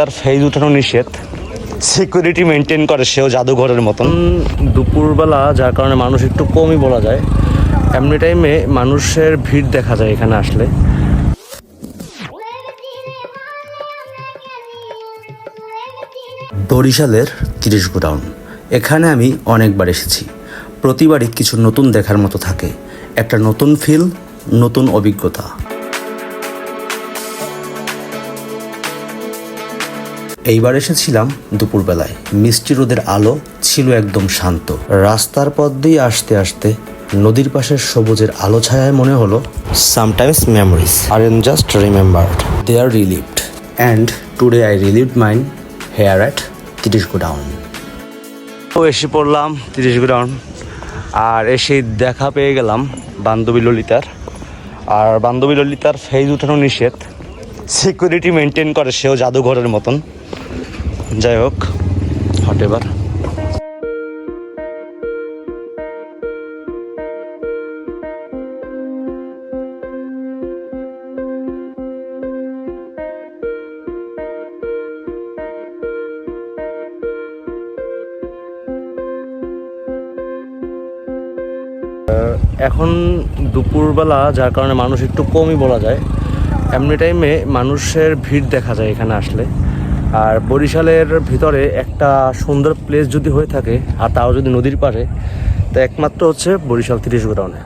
তার ফেজ উঠানো নিষেধ। সিকিউরিটি মেনটেন করে সেও জাদুঘরের মতন। দুপুরবেলা যার কারণে মানুষ একটু কমই বলা যায়। এমনি টাইমে মানুষের ভিড় দেখা যায় এখানে আসলে। বরিশালের তিরিশ গোডাউন। এখানে আমি অনেকবার এসেছি। প্রতিবারই কিছু নতুন দেখার মতো থাকে। একটা নতুন ফিল নতুন অভিজ্ঞতা। এইবার এসেছিলাম দুপুরবেলায়। মিষ্টি রোদের আলো ছিল একদম শান্ত। রাস্তার পথ দিয়ে আসতে আসতে নদীর পাশের সবুজের আলো ছায়ায় মনে হলো sometimes memories, R and just remembered. They are relieved. And today I relieved mind here at তিরিশ গোডাউন। ও এসে পড়লাম তিরিশ গোডাউন। আর এসে দেখা পেয়ে গেলাম বান্ধবী ললিতার। আর বান্ধবী ললিতার ফেজ উঠানো নিষেধ। সিকিউরিটি মেনটেন করে, সেও জাদুঘরের মতন। যাই হোক, হট এবার। এখন দুপুরবেলা, যার কারণে মানুষ একটু কমই বলা যায়। এমনি টাইমে মানুষের ভিড় দেখা যায় এখানে আসলে। আর বরিশালের ভিতরে একটা সুন্দর প্লেস যদি হয়ে থাকে, আর তাও যদি নদীর পারে তা একমাত্র হচ্ছে বরিশাল তিরিশ গোডাউনে।